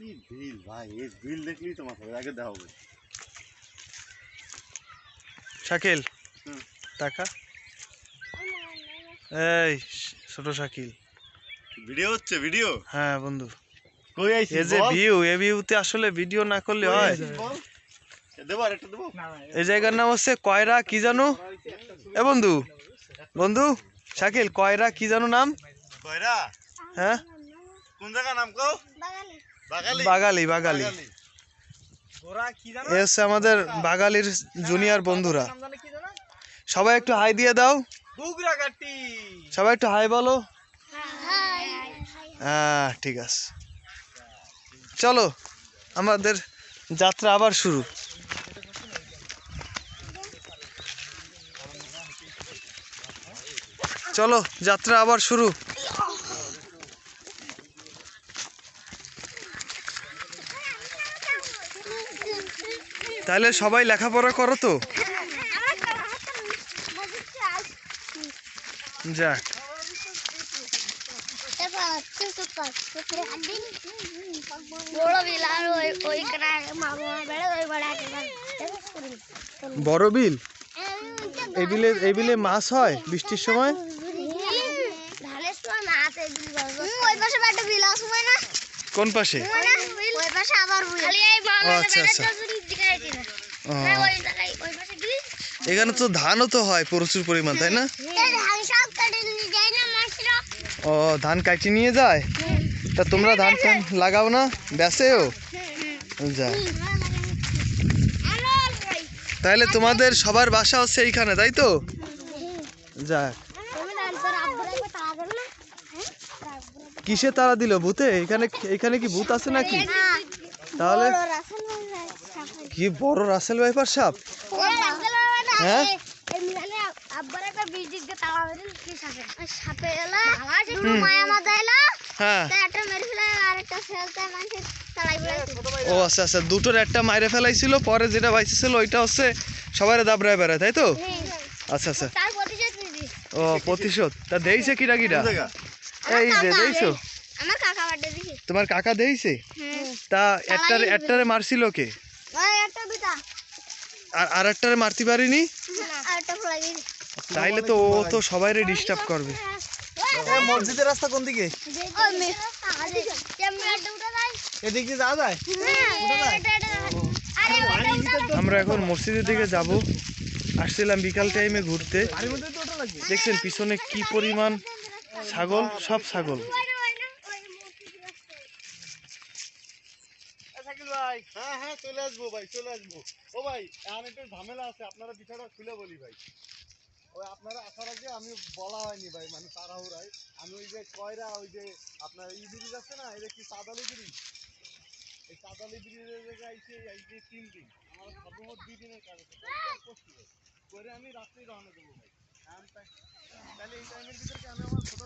কি বিল ভাই এই বিল দেখলেই তো মাথা আগে দেওয়া হবে শাকিল টাকা? এই ছোট শাকিল। ভিডিও হচ্ছে ভিডিও? হ্যাঁ বন্ধু। কই আইছিস এ যে ভিউ এ ভিউতে আসলে ভিডিও না করলে হয়। দেবো দেবো? এই জায়গার নাম হচ্ছে কয়রা কি জানো? এ বন্ধু বন্ধু শাকিল কয়রা কি জানো নাম? কয়রা? হ্যাঁ? কোন জায়গা নাম কও? বাগালি বাগালি বাগালি এ হচ্ছে আমাদের বাগালির জুনিয়র বন্ধুরা। সবাই একটু হাই দিয়ে দাও। সবাই একটু হাই বলো। হ্যাঁ ঠিক আছে। চলো আমাদের যাত্রা আবার শুরু। চলো যাত্রা আবার শুরু। তাহলে সবাই লেখাপড়া করো তো। যাক। বড় বিল? এই বিলে এই বিলে মাছ হয় বৃষ্টির সময়? কোন পাশে? আচ্ছা, আচ্ছা। এখানে তো ধানও তো হয় প্রচুর পরিমাণ, তাই না? ও, ধান কাটি নিয়ে যায়? তা তোমরা ধান লাগাও না? ব্যাসেও যা। তাহলে তোমাদের সবার বাসা হচ্ছে এইখানে, তাই তো? যাক। কিসে তারা দিল ভূতে? এখানে এখানে কি ভূত আছে নাকি? তাহলে কি বড় রাসেল ভাইপার সাপ? হ্যাঁ? হ্যাঁ? ও আচ্ছা আচ্ছা দুটোর একটা মাইরে ফেলাইছিল পরে যেটা বাইসেছিল ওইটা হচ্ছে সবাই দাবড়ায় বেড়ায় তাই তো? আচ্ছা আচ্ছা। ও প্রতিশোধ? তা দেইছে কিরা কিরা এই যে দেইছো? আমার কাকা বাড়ি দিছি। তোমার কাকা দেইছে? তা একটারে একটারে মারছিল কে? আর আর একটারে মারতে পারিনি? তাইলে তো ও তো সবাইরে ডিস্টার্ব করবে। মসজিদের রাস্তা কোন দিকে? এদিক দিয়ে যাওয়া যায়? আমরা এখন মসজিদের দিকে যাব। আসছিলাম বিকাল টাইমে ঘুরতে। দেখছেন পিছনে কি পরিমাণ ছাগল? সব ছাগল। ভাই হ্যাঁ হ্যাঁ চলে আসব ভাই, চলে আসব। ও ভাই, এখন একটু ঝামেলা আছে, আপনারা বিষয়টা খুলে বলি ভাই। ওই আপনারা আসার আগে আমি বলা হয়নি ভাই মানে তাড়াহুড়ায়। আমি ওই যে কয়রা, ওই যে আপনার ই ব্রিজ আছে না, এটা কি সাদালি ব্রিজ? এই সাদালি ব্রিজের জায়গায় এই যে তিন দিন। আমার সর্বমোট দুই দিনের কাজ আছে পরশু ভাই। করে আমি রাত্রেই রওনা দেবো ভাই। তাহলে এই টাইমের ভিতরে আমি আমার ছোট